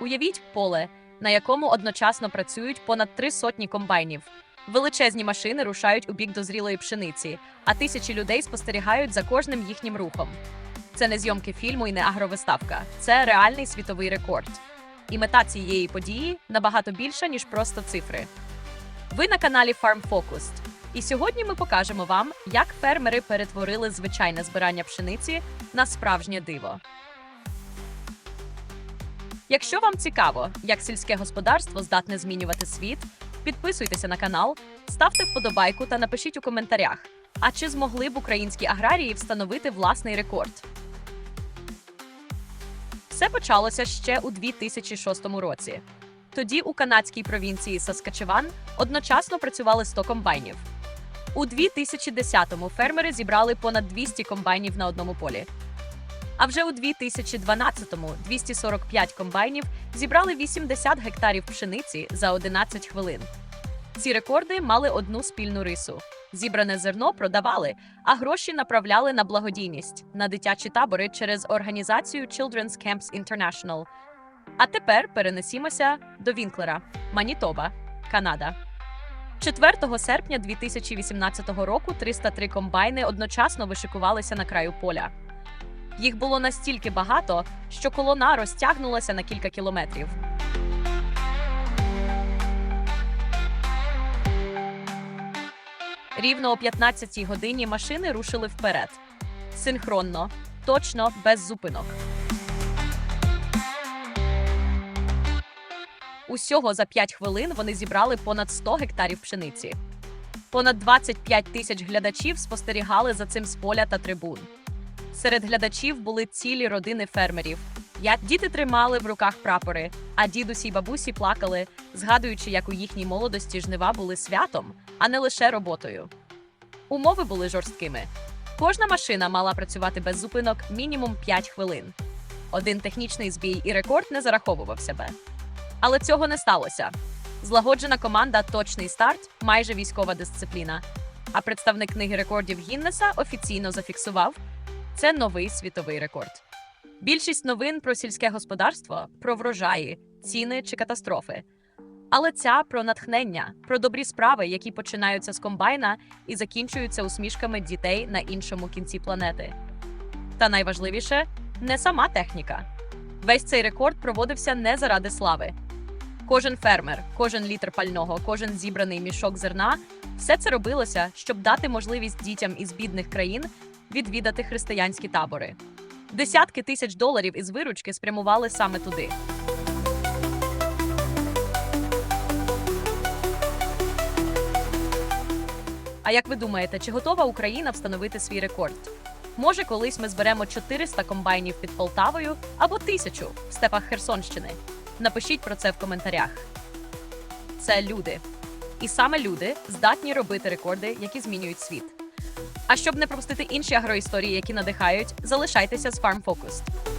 Уявіть поле, на якому одночасно працюють понад три сотні комбайнів. Величезні машини рушають у бік дозрілої пшениці, а тисячі людей спостерігають за кожним їхнім рухом. Це не зйомки фільму і не агровиставка, це реальний світовий рекорд. І мета цієї події набагато більша, ніж просто цифри. Ви на каналі Farm Focused. І сьогодні ми покажемо вам, як фермери перетворили звичайне збирання пшениці на справжнє диво. Якщо вам цікаво, як сільське господарство здатне змінювати світ, підписуйтеся на канал, ставте вподобайку та напишіть у коментарях, а чи змогли б українські аграрії встановити власний рекорд. Все почалося ще у 2006 році. Тоді у канадській провінції Саскачеван одночасно працювали 100 комбайнів. У 2010-му фермери зібрали понад 200 комбайнів на одному полі. А вже у 2012-му 245 комбайнів зібрали 80 гектарів пшениці за 11 хвилин. Ці рекорди мали одну спільну рису: зібране зерно продавали, а гроші направляли на благодійність на дитячі табори через організацію Children's Camps International. А тепер перенесімося до Вінклера, Манітоба, Канада. 4 серпня 2018 року 303 комбайни одночасно вишикувалися на краю поля. Їх було настільки багато, що колона розтягнулася на кілька кілометрів. Рівно о 15-й годині машини рушили вперед. Синхронно, точно, без зупинок. Усього за 5 хвилин вони зібрали понад 100 гектарів пшениці. Понад 25 тисяч глядачів спостерігали за цим з поля та трибун. Серед глядачів були цілі родини фермерів. Я діти тримали в руках прапори, а дідусі й бабусі плакали, згадуючи, як у їхній молодості жнива були святом, а не лише роботою. Умови були жорсткими. Кожна машина мала працювати без зупинок мінімум 5 хвилин. Один технічний збій і рекорд не зараховував себе. Але цього не сталося. Злагоджена команда точний старт, майже військова дисципліна. А представник книги рекордів Гіннеса офіційно зафіксував це новий світовий рекорд. Більшість новин про сільське господарство, про врожаї, ціни чи катастрофи. Але ця про натхнення, про добрі справи, які починаються з комбайна і закінчуються усмішками дітей на іншому кінці планети. Та найважливіше не сама техніка. Весь цей рекорд проводився не заради слави. Кожен фермер, кожен літр пального, кожен зібраний мішок зерна все це робилося, щоб дати можливість дітям із бідних країн відвідати християнські табори. Десятки тисяч доларів із виручки спрямували саме туди. А як ви думаєте, чи готова Україна встановити свій рекорд? Може, колись ми зберемо 400 комбайнів під Полтавою або тисячу в степах Херсонщини? Напишіть про це в коментарях. Це люди. І саме люди здатні робити рекорди, які змінюють світ. А щоб не пропустити інші агроісторії, які надихають, залишайтеся з Farm.